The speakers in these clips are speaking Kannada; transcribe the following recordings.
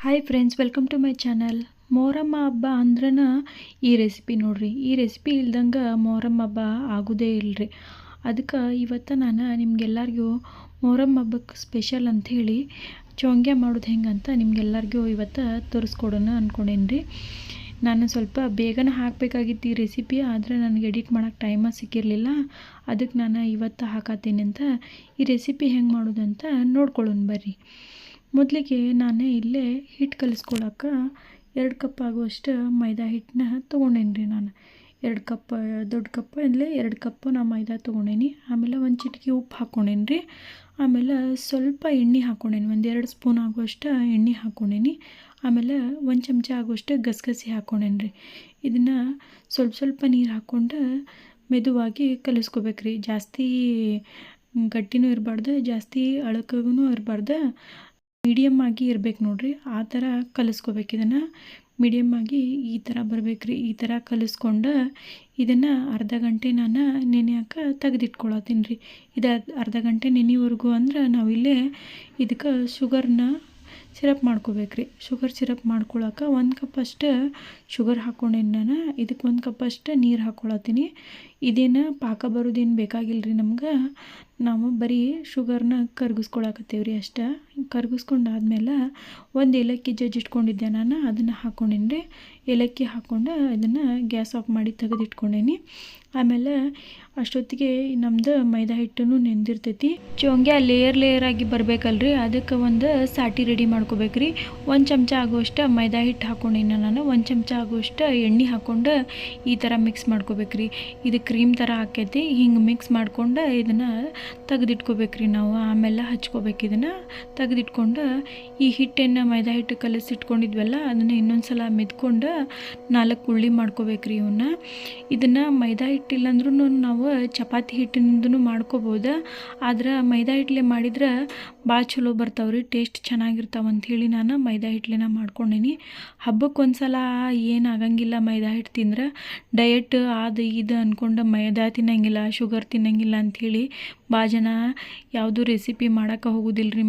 Hi friends welcome to my channel Moramma ಹಬ್ಬ ಅಂದ್ರನ ಈ ರೆಸಿಪಿ ನೋಡ್ರಿ. ಈ ರೆಸಿಪಿ ಇಲ್ದಂಗೆ ಮೋರಮ್ಮ ಹಬ್ಬ ಆಗೋದೇ ಇಲ್ಲರಿ ಅದಕ್ಕೆ ಇವತ್ತು ನಾನು ನಿಮ್ಗೆಲ್ಲರಿಗೂ ಮೊಹರಮ್ ಹಬ್ಬಕ್ಕೆ ಸ್ಪೆಷಲ್ ಅಂಥೇಳಿ ಚೋಂಗ್ಯ ಮಾಡೋದು ಹೆಂಗೆ ಅಂತ ನಿಮ್ಗೆಲ್ಲರಿಗೂ ಇವತ್ತು ತೋರಿಸ್ಕೊಡೋಣ ಅಂದ್ಕೊಂಡೇನಿ ರೀ ನಾನು ಸ್ವಲ್ಪ ಬೇಗನೆ ಹಾಕಬೇಕಾಗಿತ್ತು ಈ ರೆಸಿಪಿ ಆದರೆ ನನಗೆ ಎಡಿಟ್ ಮಾಡೋಕ್ಕೆ ಟೈಮ ಸಿಕ್ಕಿರಲಿಲ್ಲ. ಅದಕ್ಕೆ ನಾನು ಇವತ್ತು ಹಾಕತ್ತೀನಿ ಅಂತ ಈ ರೆಸಿಪಿ ಹೆಂಗೆ ಮಾಡೋದಂತ ನೋಡ್ಕೊಳ್ಳೋಣ ಬರ್ರಿ. ಮೊದಲಿಗೆ ನಾನು ಇಲ್ಲೇ ಹಿಟ್ಟು ಕಲಿಸ್ಕೊಳಕ್ಕೆ ಎರಡು ಕಪ್ ಆಗುವಷ್ಟು ಮೈದಾ ಹಿಟ್ಟನ್ನ ತೊಗೊಂಡೇನಿ ರೀ ನಾನು. ಎರಡು ಕಪ್, ದೊಡ್ಡ ಕಪ್ ಇಲ್ಲೇ ಎರಡು ಕಪ್ ನಾ ಮೈದಾ ತೊಗೊಂಡೇನಿ. ಆಮೇಲೆ ಒಂದು ಚಿಟಿಕೆ ಉಪ್ಪು ಹಾಕ್ಕೊಂಡೇನಿ ರೀ ಆಮೇಲೆ ಸ್ವಲ್ಪ ಎಣ್ಣೆ ಹಾಕ್ಕೊಂಡೇನಿ ಒಂದು ಎರಡು ಸ್ಪೂನ್ ಆಗುವಷ್ಟು ಎಣ್ಣೆ ಹಾಕ್ಕೊಂಡೇನಿ ಆಮೇಲೆ ಒಂದು ಚಮಚ ಆಗುವಷ್ಟು ಗಸಗಸೆ ಹಾಕ್ಕೊಂಡೇನಿ ರೀ ಇದನ್ನು ಸ್ವಲ್ಪ ಸ್ವಲ್ಪ ನೀರು ಹಾಕ್ಕೊಂಡು ಮೆದುವಾಗಿ ಕಲಿಸ್ಕೋಬೇಕ್ರಿ. ಜಾಸ್ತಿ ಗಟ್ಟಿನೂ ಇರಬಾರ್ದು, ಜಾಸ್ತಿ ಅಳಕಗೂ ಇರಬಾರ್ದು. ಮೀಡಿಯಮ್ ಆಗಿ ಇರ್ಬೇಕು ನೋಡ್ರಿ. ಆ ಥರ ಕಲಿಸ್ಕೋಬೇಕು. ಇದನ್ನು ಮೀಡಿಯಮ್ ಆಗಿ ಈ ಥರ ಬರ್ಬೇಕು ರೀ ಈ ಥರ ಕಲಿಸ್ಕೊಂಡು ಇದನ್ನು ಅರ್ಧ ಗಂಟೆ ನಾನು ನೆನೆಯೋಕೆ ತೆಗೆದಿಟ್ಕೊಳತ್ತೀನಿ ರೀ ಇದು ಅರ್ಧ ಗಂಟೆ ನೆನೆವರೆಗೂ ಅಂದ್ರೆ ನಾವಿಲ್ಲೇ ಇದಕ್ಕೆ ಶುಗರ್ನ ಸಿರಪ್ ಮಾಡ್ಕೋಬೇಕು ರೀ ಶುಗರ್ ಸಿರಪ್ ಮಾಡ್ಕೊಳಕ್ಕೆ ಒಂದು ಕಪ್ ಅಷ್ಟು ಶುಗರ್ ಹಾಕ್ಕೊಂಡೇನಿ ನಾನು ಇದಕ್ಕೆ ಒಂದು ಕಪ್ ಅಷ್ಟು ನೀರು ಹಾಕ್ಕೊಳತ್ತೀನಿ ಇದೇನು ಪಾಕ ಬರೋದೇನು ಬೇಕಾಗಿಲ್ಲ ರೀ ನಮ್ಗೆ? ನಾವು ಬರೀ ಶುಗರ್ನ ಕರ್ಗಿಸ್ಕೊಳಕತ್ತೇವೆ ರೀ ಅಷ್ಟೇ. ಕರ್ಗಿಸ್ಕೊಂಡಾದ್ಮೇಲೆ ಒಂದು ಏಲಕ್ಕಿ ಜಜ್ಜಿಟ್ಕೊಂಡಿದ್ದೆ ನಾನು, ಅದನ್ನು ಹಾಕ್ಕೊಂಡೇನಿ ರೀ ಏಲಕ್ಕಿ ಹಾಕ್ಕೊಂಡು ಅದನ್ನು ಗ್ಯಾಸ್ ಆಫ್ ಮಾಡಿ ತೆಗೆದಿಟ್ಕೊಂಡೇನಿ. ಆಮೇಲೆ ಅಷ್ಟೊತ್ತಿಗೆ ನಮ್ದು ಮೈದಾ ಹಿಟ್ಟು ನೆಂದಿರ್ತೈತಿ. ಚೋಂಗ್ಯ ಲೇಯರ್ ಲೇಯರ್ ಆಗಿ ಬರಬೇಕಲ್ರಿ, ಅದಕ್ಕೆ ಒಂದು ಸಾಟಿ ರೆಡಿ ಮಾಡ್ಕೋಬೇಕ್ರಿ. ಒಂದು ಚಮಚ ಆಗುವಷ್ಟು ಮೈದಾ ಹಿಟ್ಟು ಹಾಕ್ಕೊಂಡಿನ ನಾನು, ಒಂದು ಚಮಚ ಆಗುವಷ್ಟು ಎಣ್ಣೆ ಹಾಕ್ಕೊಂಡು ಈ ಥರ ಮಿಕ್ಸ್ ಮಾಡ್ಕೋಬೇಕ್ರಿ. ಇದು ಕ್ರೀಮ್ ಥರ ಹಾಕೈತಿ, ಹಿಂಗೆ ಮಿಕ್ಸ್ ಮಾಡ್ಕೊಂಡು ಇದನ್ನು ತೆಗೆದಿಟ್ಕೋಬೇಕ್ರಿ ನಾವು. ಆಮೇಲೆ ಹಚ್ಕೋಬೇಕು ಇದನ್ನು ತೆಗೆದಿಟ್ಕೊಂಡು ಈ ಹಿಟ್ಟನ್ನು ಮೈದಾ ಹಿಟ್ಟು ಕಲಸಿಟ್ಕೊಂಡಿದ್ವಲ್ಲ, ಅದನ್ನು ಇನ್ನೊಂದು ಸಲ ಮೆದ್ಕೊಂಡು ನಾಲ್ಕು ಉಳ್ಳಿ ಮಾಡ್ಕೋಬೇಕ್ರಿ ಇವನ್ನ ಇದನ್ನು ಮೈದಾ ಹಿಟ್ಟಿಲ್ಲಂದ್ರೂ ನಾವು ಚಪಾತಿ ಹಿಟ್ಟಿನಿಂದನೂ ಮಾಡ್ಕೋಬೋದು, ಆದ್ರೆ ಮೈದಾ ಹಿಟ್ಲೆ ಮಾಡಿದ್ರೆ ಭಾಳ ಚಲೋ ಬರ್ತಾವ್ರಿ, ಟೇಸ್ಟ್ ಅಂತ ಅಂಥೇಳಿ ನಾನು ಮೈದಾ ಹಿಟ್ಲೆನ ಮಾಡ್ಕೊಂಡೀನಿ. ಹಬ್ಬಕ್ಕೆ ಒಂದು ಸಲ ಏನಾಗಂಗಿಲ್ಲ ಮೈದಾ ಹಿಟ್ಟು ತಿಂದ್ರೆ, ಡಯಟ್ ಅದು ಇದು ಅಂದ್ಕೊಂಡು ಮೈದಾ ತಿನ್ನಂಗಿಲ್ಲ, ಶುಗರ್ ತಿನ್ನಂಗಿಲ್ಲ ಅಂಥೇಳಿ ಭಾಳ ಜನ ಯಾವುದು ರೆಸಿಪಿ ಮಾಡೋಕೆ ಹೋಗೋದಿಲ್ಲ ರೀ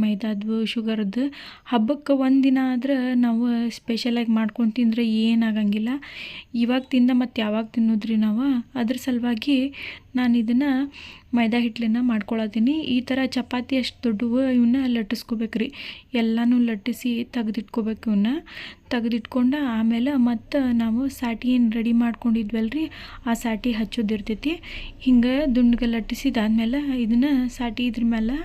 ಶುಗರ್ದು. ಹಬ್ಬಕ್ಕೆ ಒಂದು ದಿನ ಆದ್ರೆ ನಾವು ಸ್ಪೆಷಲಾಗಿ ಮಾಡ್ಕೊಂಡು ತಿಂದರೆ ಏನಾಗಂಗಿಲ್ಲ ಇವಾಗ ತಿಂದ ಮತ್ತು ಯಾವಾಗ ತಿನ್ನೋದ್ರಿ ನಾವು? ಅದ್ರ ಸಲುವಾಗಿ ನಾನು ಇದನ್ನು ಮೈದಾ ಹಿಟ್ಟನ್ನ ಮಾಡ್ಕೊಳತ್ತೀನಿ ಈ ಥರ ಚಪಾತಿ ಅಷ್ಟು ದೊಡ್ಡವು ಇವನ್ನ ಲಟ್ಟಿಸ್ಕೋಬೇಕು ರೀ ಎಲ್ಲನೂ ಲಟ್ಟಿಸಿ ತೆಗೆದಿಟ್ಕೋಬೇಕು ಇವನ್ನ ತೆಗೆದಿಟ್ಕೊಂಡು ಆಮೇಲೆ ಮತ್ತು ನಾವು ಸಾಟಿ ಏನು ರೆಡಿ ಮಾಡ್ಕೊಂಡಿದ್ವಲ್ಲ ರೀ ಆ ಸಾಟಿ ಹಚ್ಚೋದಿರ್ತೈತಿ. ಹಿಂಗೆ ದುಂಡ್ಗೆ ಲಟ್ಟಿಸಿದಾದ್ಮೇಲೆ ಇದನ್ನು ಸಾಟಿ ಇದ್ರ ಮೇಲೆ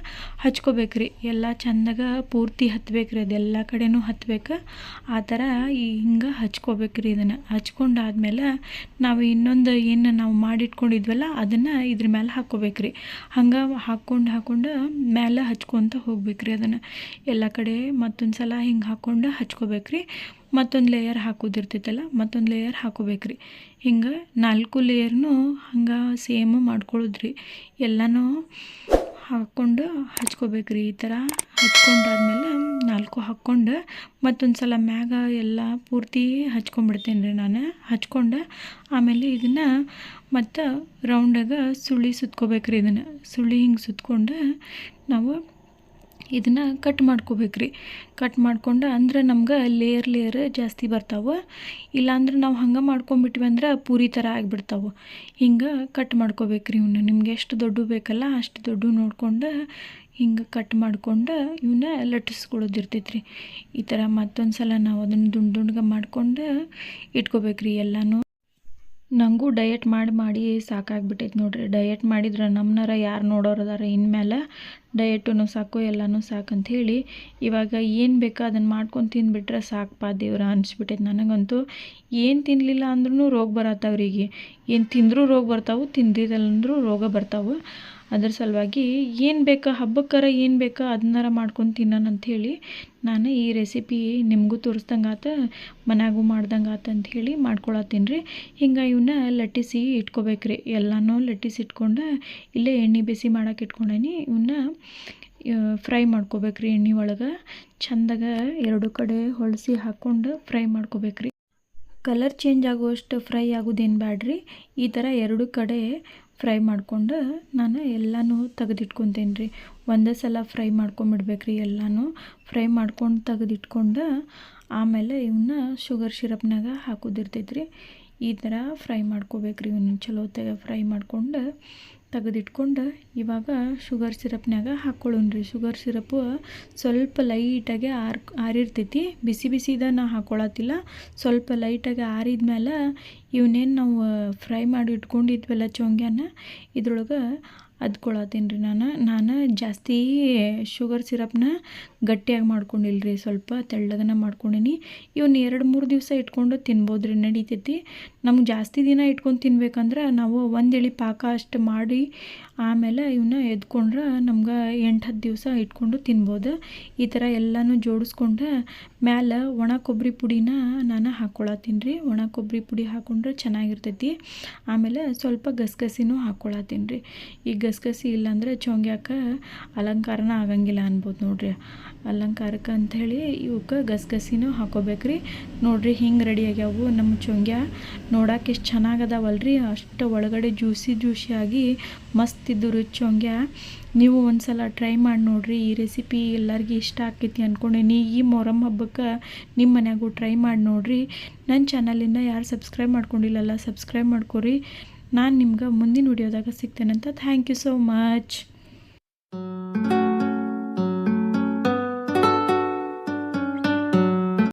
ಹಚ್ಕೋಬೇಕು ರೀ ಎಲ್ಲ ಚಂದಾಗ ಪೂರ್ತಿ ಹತ್ಬೇಕು ರೀ ಅದೆಲ್ಲ ಕಡೆನೂ ಹತ್ಬೇಕು. ಆ ಥರ ಹಿಂಗೆ ಹಚ್ಕೋಬೇಕು ರೀ ಇದನ್ನು. ಹಚ್ಕೊಂಡಾದ್ಮೇಲೆ ನಾವು ಇನ್ನೊಂದು ಏನು ನಾವು ಮಾಡಿಟ್ಕೊಂಡಿದ್ವಲ್ಲ, ಅದನ್ನು ಇದ್ರ ಮೇಲೆ ಹಾಕ್ಕೋಬೇಕು ರೀ ಹಂಗೆ ಹಾಕ್ಕೊಂಡು ಹಾಕ್ಕೊಂಡು ಮೇಲೆ ಹಚ್ಕೊತ ಹೋಗ್ಬೇಕು ರೀ ಅದನ್ನು. ಎಲ್ಲ ಕಡೆ ಮತ್ತೊಂದು ಸಲ ಹಿಂಗೆ ಹಾಕ್ಕೊಂಡು ಹಚ್ಕೋಬೇಕು ರೀ ಮತ್ತೊಂದು ಲೇಯರ್ ಹಾಕೋದಿರ್ತೈತಲ್ಲ, ಮತ್ತೊಂದು ಲೇಯರ್ ಹಾಕೋಬೇಕು ರೀ ಹಿಂಗೆ ನಾಲ್ಕು ಲೇಯರ್ನೂ ಹಂಗೆ ಸೇಮ್ ಮಾಡ್ಕೊಳ್ಳೋದ್ರಿ ಎಲ್ಲನೂ ಹಾಕ್ಕೊಂಡು ಹಚ್ಕೋಬೇಕು ರೀ ಈ ಥರ ಹಚ್ಕೊಂಡಾದ್ಮೇಲೆ ನಾಲ್ಕು ಹಾಕ್ಕೊಂಡು ಮತ್ತೊಂದು ಸಲ ಮ್ಯಾಗ ಎಲ್ಲ ಪೂರ್ತಿ ಹಚ್ಕೊಂಡ್ಬಿಡ್ತೀನಿ ರೀ ನಾನು. ಹಚ್ಕೊಂಡು ಆಮೇಲೆ ಇದನ್ನು ಮತ್ತು ರೌಂಡಾಗ ಸುಳಿ ಸುತ್ಕೋಬೇಕು ರೀ ಇದನ್ನು. ಸುಳಿ ಹಿಂಗೆ ಸುತ್ಕೊಂಡು ನಾವು ಇದನ್ನು ಕಟ್ ಮಾಡ್ಕೋಬೇಕ್ರಿ. ಕಟ್ ಮಾಡ್ಕೊಂಡು ಅಂದ್ರೆ ನಮ್ಗೆ ಲೇಯರ್ ಲೇಯರ್ ಜಾಸ್ತಿ ಬರ್ತಾವೆ. ಇಲ್ಲಾಂದ್ರೆ ನಾವು ಹಂಗೆ ಮಾಡ್ಕೊಂಬಿಟ್ವಿ ಅಂದ್ರೆ ಪೂರಿ ಥರ ಆಗಿಬಿಡ್ತಾವೆ. ಹಿಂಗೆ ಕಟ್ ಮಾಡ್ಕೋಬೇಕ್ರಿ ಇವನ್ನ ನಿಮ್ಗೆ ಎಷ್ಟು ದೊಡ್ಡ ಬೇಕಲ್ಲ ಅಷ್ಟು ದೊಡ್ಡ ನೋಡ್ಕೊಂಡು ಹಿಂಗೆ ಕಟ್ ಮಾಡ್ಕೊಂಡು ಇವನ್ನ ಲಟ್ಟಿಸ್ಕೊಳ್ಳೋದಿರ್ತೈತ್ರಿ ಈ ಥರ ಮತ್ತೊಂದು ಸಲ ನಾವು ಅದನ್ನು ದುಂಡು ದುಂಡ್ಗೆ ಮಾಡ್ಕೊಂಡು ಇಟ್ಕೋಬೇಕ್ರಿ ಎಲ್ಲನೂ. ನನಗೂ ಡಯಟ್ ಮಾಡಿ ಮಾಡಿ ಸಾಕಾಗ್ಬಿಟ್ಟೈತೆ ನೋಡಿರಿ. ಡಯಟ್ ಮಾಡಿದ್ರೆ ನಮ್ಮನಾರ ಯಾರು ನೋಡೋರು ಅದಾರ ಇನ್ಮೇಲೆ ಡಯಟೂ ಸಾಕು, ಎಲ್ಲನೂ ಸಾಕು ಅಂಥೇಳಿ ಇವಾಗ ಏನು ಬೇಕೋ ಅದನ್ನು ಮಾಡ್ಕೊಂಡು ತಿಂದುಬಿಟ್ರೆ ಸಾಕಪ್ಪ ದೇವ್ರ ಅನಿಸ್ಬಿಟ್ಟೈತೆ ನನಗಂತೂ. ಏನು ತಿನ್ನಲಿಲ್ಲ ಅಂದ್ರೂ ರೋಗ ಬರತ್ತವ್ರಿಗೆ. ಏನು ತಿಂದರೂ ರೋಗ ಬರ್ತಾವೆ ತಿಂದಿದ್ದಲ್ಲಂದ್ರೂ ರೋಗ ಬರ್ತಾವೆ. ಅದ್ರ ಸಲುವಾಗಿ ಏನು ಬೇಕಾ, ಹಬ್ಬಕ್ಕಾರ ಏನು ಬೇಕಾ ಅದನ್ನಾರ ಮಾಡ್ಕೊಂಡು ತಿನ್ನೋಣ ಅಂಥೇಳಿ ನಾನು ಈ ರೆಸಿಪಿ ನಿಮಗೂ ತೋರಿಸ್ದಂಗೆ ಆತ ಮನ್ಯಾಗೂ ಮಾಡ್ದಂಗೆ ಆತ ಅಂಥೇಳಿ ಮಾಡ್ಕೊಳತ್ತೀನಿ ರೀ ಹಿಂಗೆ ಇವನ್ನ ಲಟ್ಟಿಸಿ ಇಟ್ಕೋಬೇಕು ರೀ ಎಲ್ಲನೂ ಲಟ್ಟಿಸಿ ಇಟ್ಕೊಂಡು ಇಲ್ಲೇ ಎಣ್ಣೆ ಬಿಸಿ ಮಾಡೋಕೆ ಇಟ್ಕೊಂಡೇನಿ. ಇವನ್ನ ಫ್ರೈ ಮಾಡ್ಕೋಬೇಕು ರೀ ಎಣ್ಣೆ ಒಳಗೆ. ಚಂದಾಗ ಎರಡು ಕಡೆ ಹೊಳಸಿ ಹಾಕ್ಕೊಂಡು ಫ್ರೈ ಮಾಡ್ಕೋಬೇಕು ರೀ ಕಲರ್ ಚೇಂಜ್ ಆಗುವಷ್ಟು ಫ್ರೈ ಆಗೋದೇನು ಬ್ಯಾಡ್ರಿ? ಈ ಥರ ಎರಡು ಕಡೆ ಫ್ರೈ ಮಾಡ್ಕೊಂಡು ನಾನು ಎಲ್ಲನೂ ತೆಗೆದಿಟ್ಕೊತೀನಿ ರೀ ಒಂದೇ ಸಲ ಫ್ರೈ ಮಾಡ್ಕೊಂಬಿಡ್ಬೇಕ್ರಿ ಎಲ್ಲನೂ. ಫ್ರೈ ಮಾಡ್ಕೊಂಡು ತೆಗೆದಿಟ್ಕೊಂಡು ಆಮೇಲೆ ಇವನ್ನ ಶುಗರ್ ಶಿರಪ್ನಾಗ ಹಾಕೋದಿರ್ತೈತೆ ರೀ ಈ ಥರ ಫ್ರೈ ಮಾಡ್ಕೋಬೇಕ್ರಿ ಇವನ್ನ ಚಲೋ ತೆಗೆ ಫ್ರೈ ಮಾಡ್ಕೊಂಡು ತೆಗೆದಿಟ್ಕೊಂಡು ಇವಾಗ ಶುಗರ್ ಸಿರಪ್ನಾಗ ಹಾಕ್ಕೊಳ್ಳೋಣ ರೀ. ಶುಗರ್ ಸಿರಪ್ಪು ಸ್ವಲ್ಪ ಲೈಟಾಗಿ ಆರ್, ಆರಿರ್ತೈತಿ. ಬಿಸಿ ಬಿಸಿದ ನಾ ಹಾಕ್ಕೊಳತ್ತಿಲ್ಲ ಸ್ವಲ್ಪ ಲೈಟಾಗಿ ಆರಿದ ಮೇಲೆ ಇವನ್ನೇನು ನಾವು ಫ್ರೈ ಮಾಡಿ ಇಟ್ಕೊಂಡಿದ್ವಲ್ಲ ಚೊಂಗ್ಯಾನ, ಇದ್ರೊಳಗೆ ಅದ್ಕೊಳತ್ತೀನಿ ರೀ ನಾನು. ನಾನು ಜಾಸ್ತಿ ಶುಗರ್ ಸಿರಪ್ನ ಗಟ್ಟಿಯಾಗಿ ಮಾಡ್ಕೊಂಡಿಲ್ಲ ರೀ ಸ್ವಲ್ಪ ತೆಳ್ಳಗನ ಮಾಡ್ಕೊಂಡೀನಿ. ಇವನ್ನ ಎರಡು ಮೂರು ದಿವಸ ಇಟ್ಕೊಂಡು ತಿನ್ಬೋದು ರೀ ನಡಿತೈತಿ. ನಮ್ಗೆ ಜಾಸ್ತಿ ದಿನ ಇಟ್ಕೊಂಡು ತಿನ್ಬೇಕಂದ್ರೆ ನಾವು ಒಂದು ಇಳಿ ಪಾಕ ಅಷ್ಟು ಮಾಡಿ ಆಮೇಲೆ ಇವನ್ನ ಎದ್ಕೊಂಡ್ರೆ ನಮ್ಗೆ ಎಂಟು ಹತ್ತು ದಿವಸ ಇಟ್ಕೊಂಡು ತಿನ್ಬೋದು. ಈ ಥರ ಎಲ್ಲನೂ ಜೋಡಿಸ್ಕೊಂಡು ಮ್ಯಾಲೆ ಒಣ ಕೊಬ್ಬರಿ ಪುಡಿನ ನಾನು ಹಾಕ್ಕೊಳತ್ತೀನಿ ರೀ ಒಣ ಕೊಬ್ಬರಿ ಪುಡಿ ಹಾಕ್ಕೊಂಡ್ರೆ ಚೆನ್ನಾಗಿರ್ತೈತಿ. ಆಮೇಲೆ ಸ್ವಲ್ಪ ಗಸಗಸಿನೂ ಹಾಕ್ಕೊಳತ್ತೀನಿ ರೀ ಈ ಗಸಗಸಿ ಇಲ್ಲಾಂದ್ರೆ ಚೊಂಗ್ಯಾಕ ಅಲಂಕಾರನ ಆಗಂಗಿಲ್ಲ ಅನ್ಬೋದು ನೋಡ್ರಿ. ಅಲಂಕಾರಕ್ಕೆ ಅಂಥೇಳಿ ಇವಕ್ಕೆ ಗಸಗಸಿನೂ ಹಾಕೋಬೇಕ್ರಿ. ನೋಡ್ರಿ ಹಿಂಗೆ ರೆಡಿ ಆಗ್ಯಾವು ನಮ್ಮ ಚೊಂಗ್ಯ. ನೋಡಕ್ಕೆ ಎಷ್ಟು ಚೆನ್ನಾಗದಾವಲ್ಲ ರೀ ಅಷ್ಟು ಒಳಗಡೆ ಜ್ಯೂಸಿ ಜ್ಯೂಸಿಯಾಗಿ ಮಸ್ತ್ ಇದ್ದು ರುಚಿ ಹಂಗೆ. ನೀವು ಒಂದು ಸಲ ಟ್ರೈ ಮಾಡಿ ನೋಡ್ರಿ, ಈ ರೆಸಿಪಿ ಎಲ್ಲರಿಗೂ ಇಷ್ಟ ಆಕೈತಿ ಅಂದ್ಕೊಂಡೀನಿ ಈ ಮೊರಮ್ ಹಬ್ಬಕ್ಕೆ ನಿಮ್ಮ ಮನ್ಯಾಗೂ ಟ್ರೈ ಮಾಡಿ ನೋಡ್ರಿ. ನನ್ನ ಚಾನಲಿಂದ ಯಾರು ಸಬ್ಸ್ಕ್ರೈಬ್ ಮಾಡ್ಕೊಂಡಿಲ್ಲಲ್ಲ ಸಬ್ಸ್ಕ್ರೈಬ್ ಮಾಡ್ಕೊರಿ. ನಾನು ನಿಮ್ಗೆ ಮುಂದಿನ ವಿಡಿಯೋದಾಗ ಅಂತ ಥ್ಯಾಂಕ್ ಯು ಸೋ ಮಚ್